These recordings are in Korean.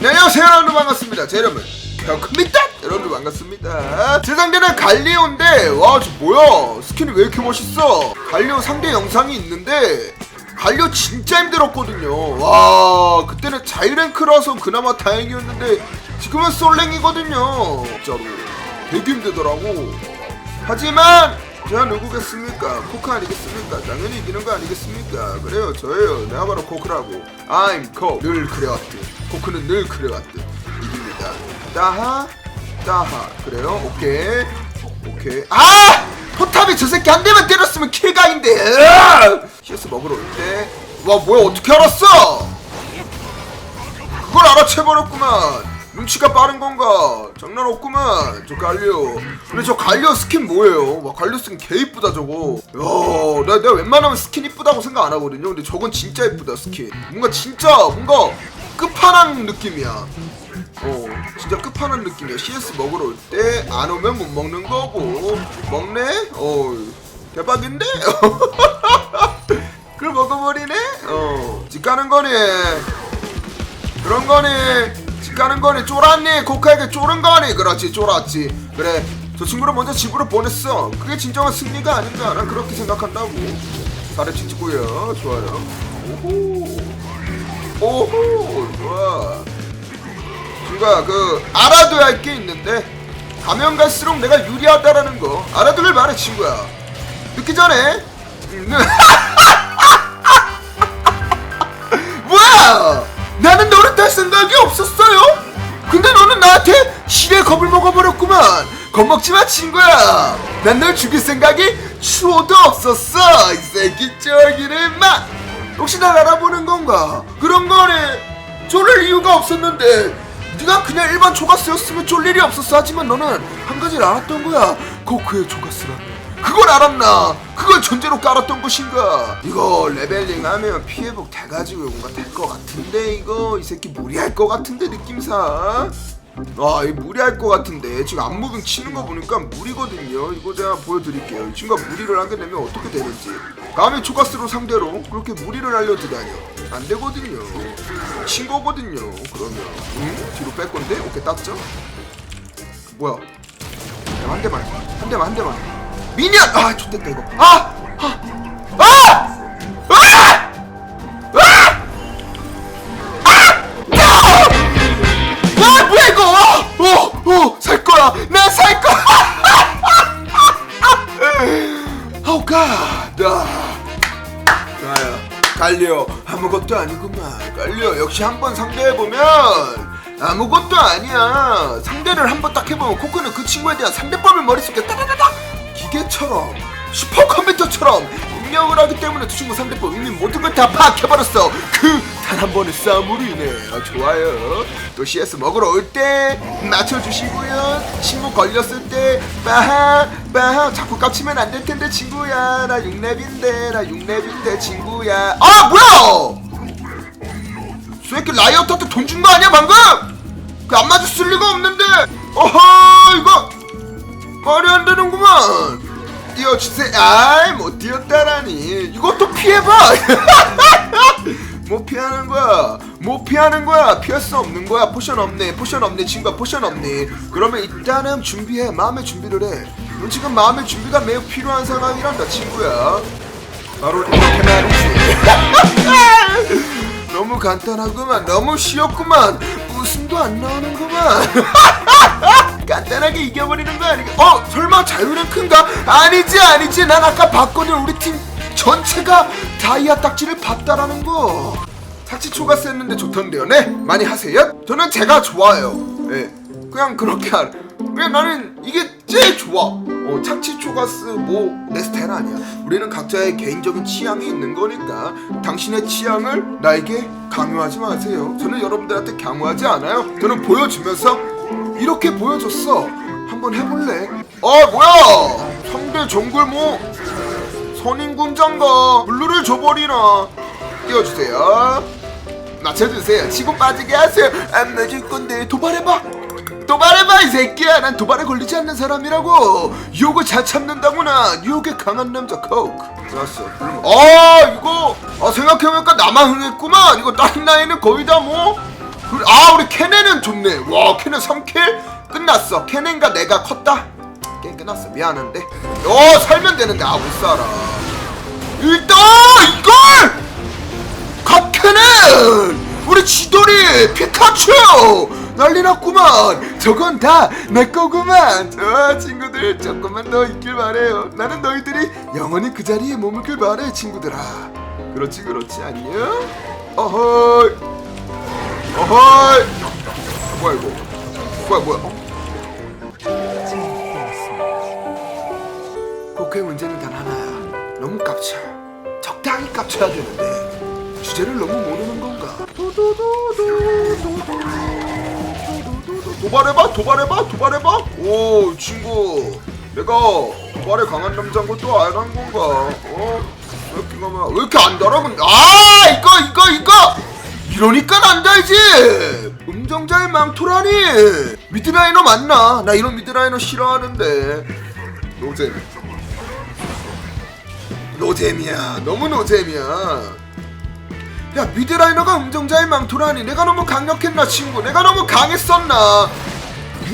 네, 안녕하세요. 여러분 반갑습니다. 제 이름은 덕입니다. 여러분들 반갑습니다. 제 상대는 갈리오인데 와 저 뭐야? 스킨이 왜 이렇게 멋있어? 갈리오 상대 영상이 있는데 갈리오 진짜 힘들었거든요. 와 그때는 자이랭크라서 그나마 다행이었는데 지금은 솔랭이거든요. 진짜로. 되게 힘들더라고. 하지만 제가 누구겠습니까? 코크 아니겠습니까? 당연히 이기는 거 아니겠습니까? 그래요 저예요. 내가 바로 코크라고. I'm 코 늘 그래왔듯. 코크는 늘 그래왔듯. 이깁니다. 따하 따하. 그래요? 오케이. 오케이. 아! 포탑이 저 새끼 한 대만 때렸으면 킬각인데! CS 먹으러 올 때. 와 뭐야 어떻게 알았어? 그걸 알아채버렸구만 눈치가 빠른 건가? 장난 없구만 저 갈리오. 근데 저 갈리오 스킨 뭐예요? 와 갈리오 스킨 개 이쁘다 저거. 야 내가, 내가 웬만하면 스킨 이쁘다고 생각 안 하거든요. 근데 저건 진짜 이쁘다 스킨. 뭔가 진짜 뭔가 끝판왕 느낌이야. 어 진짜 끝판왕 느낌이야. CS 먹으러 올 때 안 오면 못 먹는 거고. 먹네? 어 대박인데? 그걸 먹어버리네? 어 집 가는 거네. 그런 집 가는 거니? 쫄았니? 코카에게 쫄은 거니? 그렇지 쫄았지. 그래 저 친구를 먼저 집으로 보냈어. 그게 진정한 승리가 아닌가? 난 그렇게 생각한다고. 살에 치치고요 좋아요. 오호. 오호. 좋아. 친구야 그 알아둬야 할 게 있는데 가면 갈수록 내가 유리하다라는 거 알아두길 바래 친구야. 늦기 전에. 음, 뭐야! 딸 생각이 없었어요? 근데 너는 나한테 실에 겁을 먹어버렸구만! 겁먹지 마, 친구야! 난 널 죽일 생각이 추호도 없었어! 이 새끼 쩔기를 마! 혹시 날 알아보는 건가? 그런 거네! 쫄릴 이유가 없었는데 네가 그냥 일반 조가스였으면 쫄 일이 없었어 하지만 너는 한 가지를 알았던 거야 코크의 조가스라는 그걸 알았나? 그걸 전제로 깔았던 것인가? 이거 레벨링 하면 피해복 돼가지고 뭔가 될 것 같은데 이거 이 새끼 무리할 것 같은데 느낌상 아, 이 무리할 것 같은데 지금 안무빙 치는 거 보니까 무리거든요. 이거 제가 보여드릴게요. 이 친구가 무리를 하게 되면 어떻게 되는지. 감히 초가스로 상대로 그렇게 무리를 알려드다니요. 안 되거든요. 친 거거든요. 그러면 응? 뒤로 뺄 건데 오케이 땄죠? 뭐야? 한 대만, 한 대만, 한 대만. 미니언! 아, 좋됐다 이거. 아, 아, 아, 아, 아, 뭐야 이거? 어, 어, 살 거야. 나 살 거야. 오 갓. 나야. 갈려. 아무것도 아니구만. 갈려. 역시 한 번 상대해 보면 아무것도 아니야. 상대를 한 번 딱 해보면 코코는 그 친구에 대한 상대법을 머릿속에 따다다다 기계처럼 슈퍼컴퓨터처럼 입력을 하기 때문에 두 친구 상대법 이미 모든 걸 다 파악해버렸어. 그 단 한 번의 싸움으로 인해 아, 좋아요. 또 CS 먹으러 올 때 맞춰주시고요. 친구 걸렸을 때 빠하 빠하 자꾸 깝치면 안 될 텐데 친구야 나 6렙인데 나 6렙인데 친구야. 아 뭐야? 새끼 라이어트한테 돈 준 거 아니야 방금? 그 안 맞았을 리가 없는데. 어허 이거 말이 안 되는구만. 뛰어주세요. 아이 못 뛰었다라니. 이것도 피해봐. 못 피하는 거야. 못 피하는 거야. 피할 수 없는 거야. 포션 없네. 포션 없네. 친구야 포션 없네. 그러면 일단은 준비해. 마음의 준비를 해. 넌 지금 마음의 준비가 매우 필요한 상황이란다 친구야. 바로 이렇게 말이지. 너무 간단하구만. 너무 쉬웠구만. 웃음도 안 나오는구만. 간단하게 이겨버리는 거 아니겠? 어 설마 자유랭크인가? 아니지 아니지 난 아까 봤거든 우리 팀 전체가 다이아 딱지를 봤다라는 거 착지 초가 셌는데 좋던데요 네 많이 하세요? 저는 제가 좋아요 예 그냥 그렇게 할 그냥 나는 이게 제일 좋아 어 착지 초가스 뭐 내 스타일 아니야 우리는 각자의 개인적인 취향이 있는 거니까 당신의 취향을 나에게 강요하지 마세요 저는 여러분들한테 강요하지 않아요 저는 보여주면서 이렇게 보여줬어. 한번 해볼래? 아 뭐야? 상대 정글 뭐 선인군장가 블루를 줘버리나? 띄워주세요. 맞춰주세요. 치고 빠지게 하세요. 안 맞을 건데 도발해봐. 도발해봐 이 새끼야. 난 도발에 걸리지 않는 사람이라고. 유혹을 잘 참는다구나. 유혹에 강한 남자 코크. 좋았어. 아 이거 아 생각해보니까 나만 흥했구만. 이거 다른 나이는 거의 다 뭐. 그래, 아 우리 케넨은 좋네 와 케넨 3킬 끝났어 케넨과 내가 컸다 게임 끝났어 미안한데 어 살면 되는데 아 못 살아 일단 이걸 갓케넨 우리 지돌이 피카츄 난리 났구만. 저건 다 내 거구만. 저 친구들 조금만 더 있길 바래요. 나는 너희들이 영원히 그 자리에 머물길 바래 친구들아. 그렇지 그렇지 안녕 어허이. 어허이. 뭐야 이거? 뭐야 뭐야? 어? 고크의 문제는 단 하나야 너무 깝쳐. 적당히 깝쳐야 되는데 주제를 너무 모르는 건가? 도 발해봐 도발해봐 도발해봐. 오 친구. 내가 도발에 강한 남자인 것도 알간 건가? 어? 왜 이렇게 가면 왜 이렇게 안 달아 아 이거 이거 이거! 이러니까 안 달지! 음정자의 망토라니! 미드라이너 맞나? 나 이런 미드라이너 싫어하는데. 노잼. 노잼이야. 너무 노잼이야 야 미드라이너가 음정자의 망토라니. 내가 너무 강력했나 친구? 내가 너무 강했었나?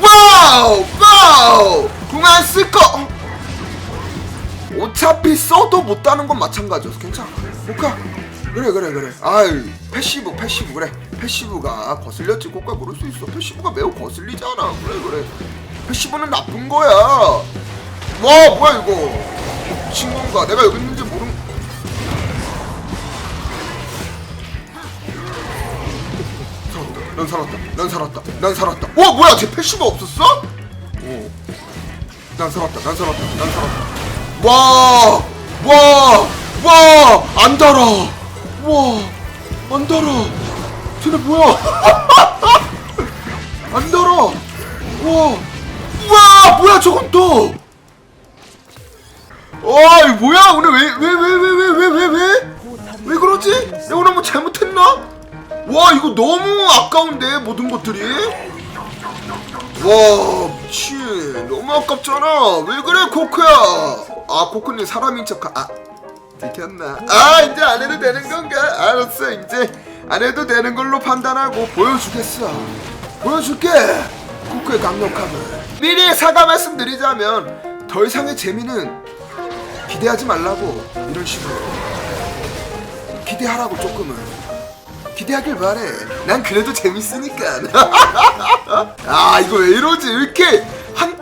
와우! 와우! 궁안 쓸거! 어차피 써도 못 따는 건 마찬가지여서 괜찮아. 볼까? 그래 그래 그래. 아유 패시브 패시브. 그래. 패시브가 거슬렸지. 꼭가 그럴 수 있어. 패시브가 매우 거슬리잖아. 그래 그래. 패시브는 나쁜 거야. 와 뭐야 이거? 친구인가? 내가 여기 있는지 난 살았다. 난 살았다. 난 살았다. 와 뭐야 쟤 패시브 없었어? 오. 난 살았다. 난 살았다. 난 살았다. 와! 와! 와! 안 달아. 와! 안 달아. 쟤네 뭐야? 안 달아. 와! 와! 뭐야 저건 또? 와, 이 뭐야? 오늘 왜 왜 왜 왜 왜 왜 왜 왜? 왜 그러지? 내가 오늘 뭐 잘못했나? 와, 이거 너무 아까운데 모든 것들이. 와, 미친. 너무 아깝잖아. 왜 그래, 코크야? 아, 코크님 사람인 척. 아, 들켰나? 아, 이제 안 해도 되는 건가? 알았어, 이제 안 해도 되는 걸로 판단하고 보여주겠어. 보여줄게. 코크의 강력함을. 미리 사과 말씀드리자면 더 이상의 재미는 기대하지 말라고 이런 식으로 기대하라고 조금은 기대하길 바래. 난 그래도 재밌으니까. 아 이거 왜 이러지? 왜 이렇게 한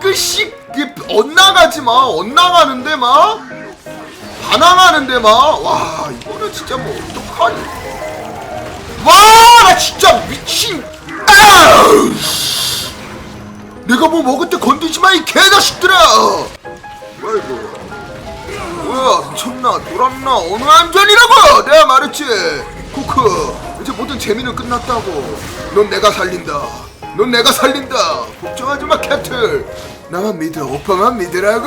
이게 엇나가지 마? 엇나가는데 막 반항하는데 막와 이거는 진짜 뭐 어떡하니? 와나 진짜 미친. 내가 뭐 먹을 때 건들지 마 이 개자식들아! 뭐야 이거? 뭐야 미쳤나? 돌았나 어느 안전이라고! 내가 말했지 코크 이제 모든 재미는 끝났다고. 넌 내가 살린다. 넌 내가 살린다. 걱정하지 마 캡틀 나만 믿어. 오빠만 믿으라고.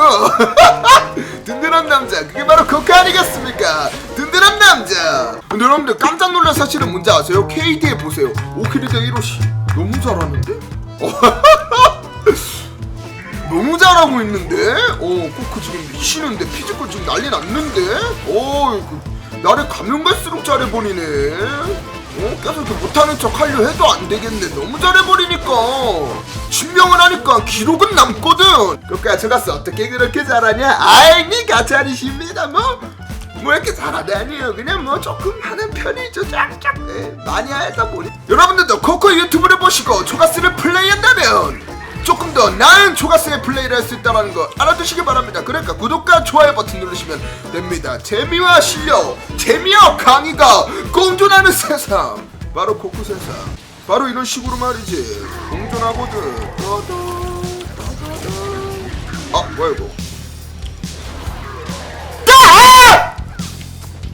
든든한 남자. 그게 바로 코크 아니겠습니까? 든든한 남자. 근데 여러분들 깜짝 놀란 사실은 뭔지 아세요? KD에 보세요. 5킬이 대 1호씨. 너무 잘하는데? 너무 잘하고 있는데? 어, 코크 지금 미치는데, 피지컬 지금 난리 났는데? 어, 그, 나를 가면 갈수록 잘해버리네. 어, 계속 못하는 척 하려 해도 안 되겠네. 너무 잘해버리니까. 증명을 하니까 기록은 남거든. 그러니까 저 가서 어떻게 그렇게 잘하냐? 아이, 니가 잘이십니다, 뭐. 뭐 이렇게 잘하다니요 그냥 뭐 조금 하는 편이죠 쫙쫙 네, 많이 하다 보니 여러분들도 코코 유튜브를 보시고 초가스를 플레이한다면 더 나은 초가스의 플레이를 할 수 있다는 거 알아두시기 바랍니다. 그러니까 구독과 좋아요 버튼 누르시면 됩니다. 재미와 실력 재미와 강의가 공존하는 세상. 바로 코코 세상. 바로 이런 식으로 말이지. 공존하거든 아 뭐야 이거? 아!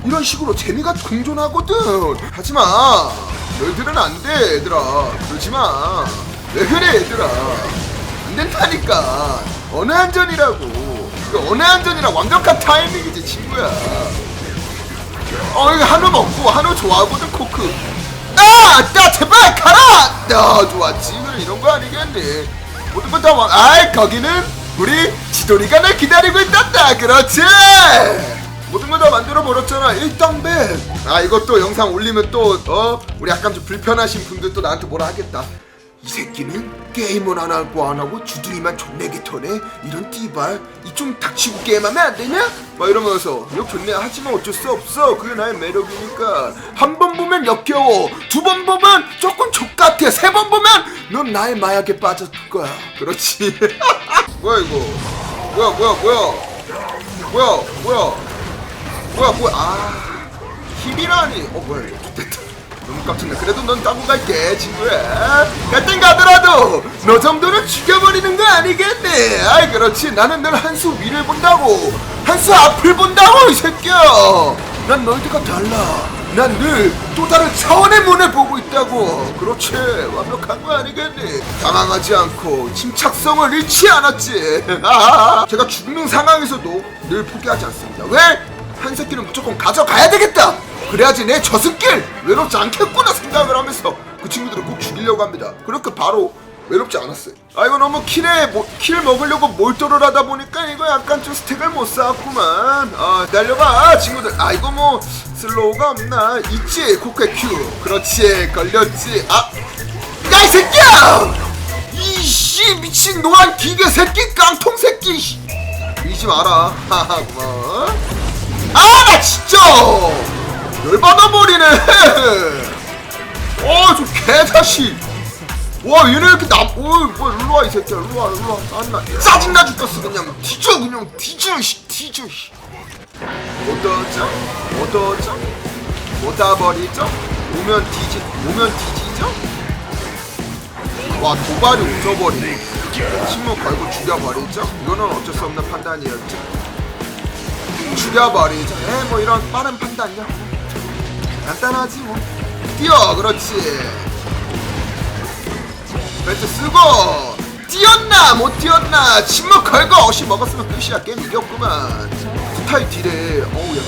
이런 식으로 재미가 공존하거든 하지마. 너희들은 안 돼 얘들아. 그러지 마. 왜 그래 얘들아 안 된다니까. 어느 한전이라고. 그 어느 한전이라 완벽한 타이밍이지 친구야. 어 이거 한우 먹고 한우 좋아하거든 코크. 아! 나 제발 가라! 나 좋았지 이런 거 아니겠니? 모든 건다 왕... 아이 거기는 우리 지돌이가 날 기다리고 있단다. 그렇지? 모든 걸 다 만들어 버렸잖아. 일당백. 아 이것도 영상 올리면 또 어? 우리 약간 좀 불편하신 분들 또 나한테 뭐라 하겠다 이 새끼는 게임은 안 하고 안 하고 주둥이만 존내게 터네. 이런 띠발. 이 좀 닥치고 게임하면 안 되냐? 막 이러면서. 욕 좋네 하지만 어쩔 수 없어. 그게 나의 매력이니까. 한 번 보면 역겨워. 두 번 보면 조금 족같아. 세 번 보면 넌 나의 마약에 빠졌을 거야. 그렇지. 뭐야 이거? 뭐야 뭐야 뭐야? 뭐야 뭐야? 뭐야 뭐야? 아 힘이라니. 어 뭐야 이거 너무 깜짝이야. 그래도 넌 따고 갈게 친구야. 갈땐 가더라도 너 정도는 죽여버리는 거 아니겠네 아이 그렇지. 나는 늘 한 수 위를 본다고. 한 수 앞을 본다고 이 새끼야. 난 너희들과 달라. 난 늘 또 다른 차원의 문을 보고 있다고. 그렇지. 완벽한 거 아니겠니? 당황하지 않고 침착성을 잃지 않았지. 제가 죽는 상황에서도 늘 포기하지 않습니다. 왜? 한 새끼는 무조건 가져가야 되겠다. 그래야지 내 저승길 외롭지 않겠구나 생각을 하면서 그 친구들을 꼭 죽이려고 합니다. 그렇게 바로 외롭지 않았어요. 아 이거 너무 킬에 뭐, 킬 먹으려고 몰두를 하다 보니까 이거 약간 좀 스택을 못 쌓았구만. 아 날려봐 친구들. 아 이거 뭐 슬로우가 없나? 있지 코케 큐. 그렇지 걸렸지. 아. 야 이 새끼야! 이씨 미친 노란 기계 새끼 깡통 새끼. 씨. 밀지 마라. 하하 고마워. 아나 진짜 열받아버리네. 어저 개자식. 와 얘네 이렇게 나뭐 뭐, 일로와 이 새끼야. 일로와 일로와. 안나 짜증나 죽겠어 그냥. 뒤져 그냥. 뒤져 씨 뒤져 씨. 어떠죠 어떠죠 어다 버리죠? 오면 뒤지 오면 뒤지죠? 와 도발이 웃어버리네. 침묵 걸고 죽여버리죠? 이거는 어쩔 수 없는 판단이었죠. 죽여버리자. 에, 뭐 이런 빠른 판단이야. 간단하지 뭐. 뛰어, 그렇지. 벨트 쓰고. 뛰었나 못 뛰었나. 침묵 걸고 어시 먹었으면 끝이야 게임 이겼구만. 스타일 딜에 어우 야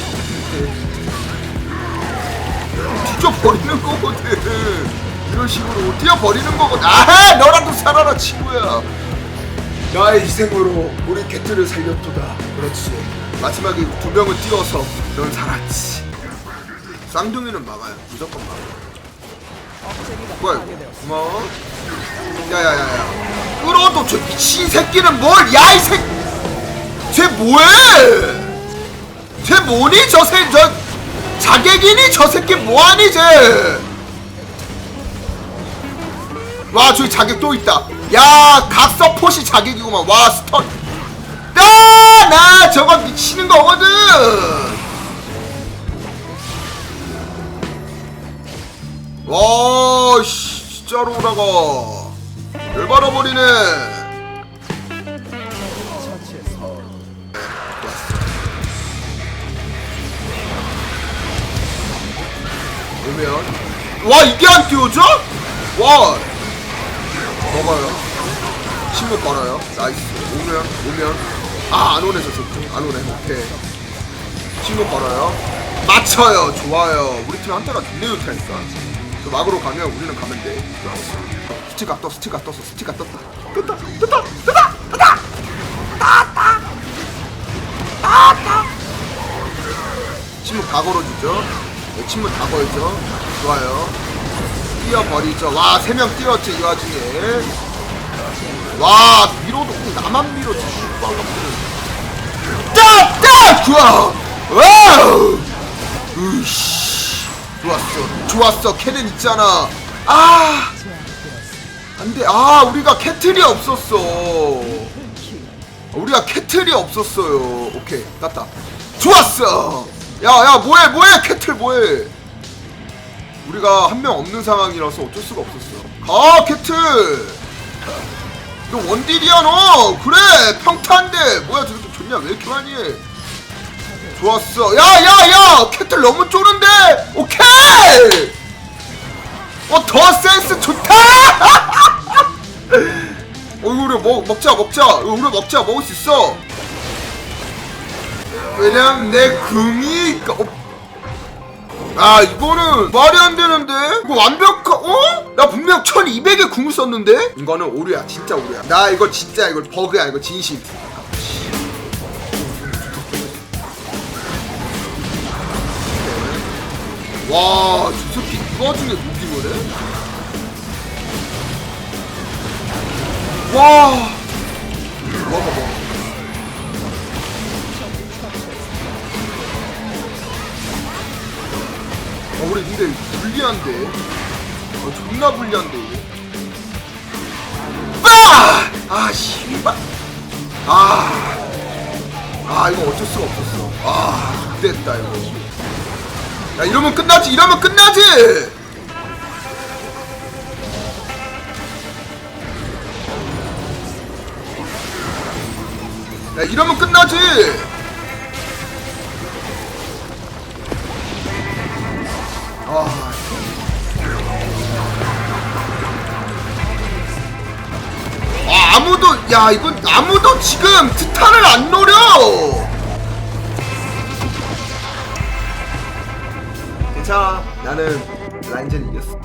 뒤져버리는 거거든. 이런 식으로 뛰어버리는 거거든 아하 너라도 살아라 친구야. 나의 희생으로 우리 개트를 살렸도다. 그렇지. 마지막에 두 명을 띄워서 넌 살았지 쌍둥이는 막아요. 무조건 막아 뭐야 이거? 고마워 야야야야. 끌어도 저 미친 새끼는 뭘? 야 이 새끼 쟤 뭐해? 쟤 뭐니? 저 새 저 자객이니? 저 새끼 뭐하니 쟤? 와 저기 자객 또 있다. 야 각서포시 자객이구만. 와 스턴. 야, 나 저거 미치는 거거든. 와, 씨, 진짜로 오다가 열받아 버리네. 오면 와 이게 안 띄워져? 와 먹어요 신문 걸어요 나이스 오면 오면 아, 안 오네, 저 새끼. 안 오네. 오케이. 친구 걸어요. 맞춰요. 좋아요. 우리 팀 한타가 존내 좋다니까. 저 막으로 가면 우리는 가면 돼. 스티가 떴어, 스티가 떴어, 스티가 떴다. 떴다, 떴다, 떴다, 떴다! 떴다! 떴다! 친구 다 걸어주죠. 네, 친구 다 걸죠. 좋아요. 뛰어버리죠. 와, 세 명 뛰었지, 이 와중에. 와, 밀어도 나만 밀어지. 딱! 딱! 좋아! 와우! 으이씨. 좋았어. 좋았어. 캐는 있잖아. 아! 안 돼. 아, 우리가 캐틀이 없었어. 우리가 캐틀이 없었어요. 오케이. 땄다. 좋았어! 야, 야, 뭐해, 뭐해, 캐틀 뭐해. 우리가 한 명 없는 상황이라서 어쩔 수가 없었어. 가, 캐틀! 너 원딜이야 너 그래 평타인데 뭐야 저렇게 좋냐 왜 이렇게 많이 해 좋았어. 야 야 야! 캐틀 너무 쪼는데! 오케이! 어 더 센스 좋다! 어 우리 먹, 먹자 먹자. 우리 먹자 먹을 수 있어. 왜냐면 내 금이 어, 아 이거는 말이 안 되는데? 이거 완벽한 어? 나 분명 1200에 궁을 썼는데? 이거는 오류야 진짜 오류야. 나 이거 진짜 이거 버그야 이거 진심 와, 저 새끼 이 와중에 해? 와. 먹어, 먹어. 어, 우리 근데 불리한데. 어, 존나 불리한데, 이거. 아! 아, 씨발. 아. 아, 이거 어쩔 수가 없었어. 아, 됐다, 이거. 야 이러면 끝나지 이러면 끝나지! 야 이러면 끝나지! 아. 아, 아무도 야 이건 아무도 지금 트탄을 안 노려 괜찮아 나는 라인전 이겼어!